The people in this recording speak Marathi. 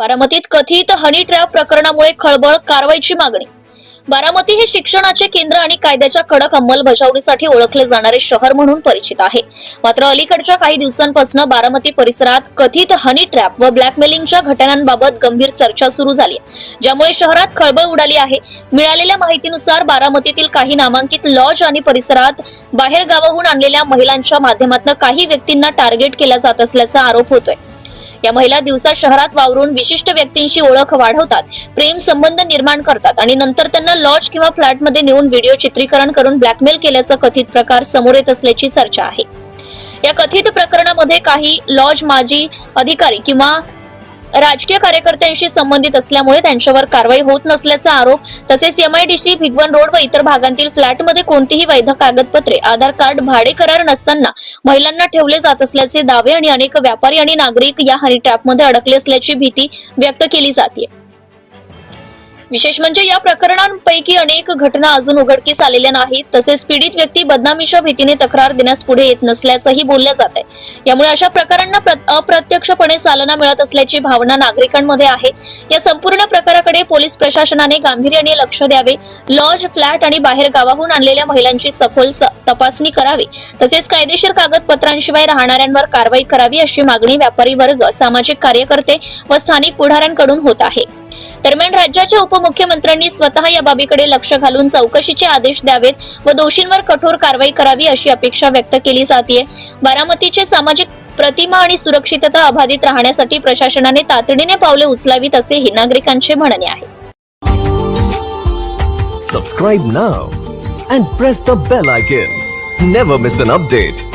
बारामतीत कथित हनी ट्रॅप प्रकरणामुळे खळबळ कारवाईची मागणी. बारामती हे शिक्षणाचे केंद्र आणि कायद्याच्या कडक अंमलबजावणीसाठी ओळखले जाणारे शहर म्हणून परिचित आहे. मात्र अलीकडच्या काही दिवसांपासून बारामती परिसरात कथित हनी ट्रॅप व ब्लॅकमेलिंगच्या घटनांबाबत गंभीर चर्चा सुरू झाली ज्यामुळे शहरात खळबळ उडाली आहे. मिळालेल्या माहितीनुसार बारामतीतील काही नामांकित लॉज आणि परिसरात बाहेर गावाहून आणलेल्या महिलांच्या माध्यमातून काही व्यक्तींना टार्गेट केला जात असल्याचा आरोप होतोय. या महिला दिवसा शहरात वावरून विशिष्ट व्यक्तींशी ओळख वाढवतात प्रेम संबंध निर्माण करतात आणि नंतर त्यांना लॉज किंवा फ्लॅटमध्ये नेऊन व्हिडिओ चित्रीकरण करून ब्लॅकमेल केल्याचा कथित प्रकार समोर येत असल्याची चर्चा आहे. या कथित प्रकरणामध्ये काही लॉज माजी अधिकारी किंवा राजकीय कार्यकर्त्यांशी संबंधित असल्यामुळे त्यांच्यावर कारवाई होत नसल्याचा आरोप तसेच एमआयडीसी भिगवण रोड व इतर भागांतील फ्लॅटमध्ये कोणतीही वैध कागदपत्रे आधार कार्ड भाडे करार नसताना महिलांना ठेवले जात असल्याचे दावे आणि अनेक व्यापारी आणि नागरिक या हनी ट्रॅपमध्ये अडकले असल्याची भीती व्यक्त केली जाते विशेष म्हणजे या प्रकरणांपैकी अनेक घटना अजून उघडकीस आलेल्या नाहीत. तसेच पीडित व्यक्ती बदनामीच्या भीतीने तक्रार देण्यास पुढे येत नसल्याचंही बोललं जात आहे. यामुळे अशा प्रकारांना प्र- अप्रत्यक्षपणे चालना मिळत असल्याची भावना नागरिकांमध्ये आहे. या संपूर्ण प्रकाराकडे पोलीस प्रशासनाने गांभीर्याने लक्ष द्यावे. लॉज फ्लॅट आणि बाहेर गावाहून आणलेल्या महिलांची सखोल स- तपासणी करावी. तसेच कायदेशीर कागदपत्रांशिवाय राहणाऱ्यांवर कारवाई करावी अशी मागणी व्यापारी वर्ग सामाजिक कार्यकर्ते व स्थानिक पुढाऱ्यांकडून होत आहे. दरम्यान राज्याच्या उपमुख्यमंत्र्यांनी स्वतः या बाबीकडे लक्ष घालून चौकशीचे आदेश द्यावेत व दोषींवर कठोर कारवाई करावी अशी अपेक्षा व्यक्त केली जाते बारामतीचे सामाजिक प्रतिमा आणि सुरक्षितता अबाधित राहण्यासाठी प्रशासनाने तातडीने पावले उचलावीत असेही नागरिकांचे म्हणणे आहे Subscribe now and press the bell icon. Never miss an update.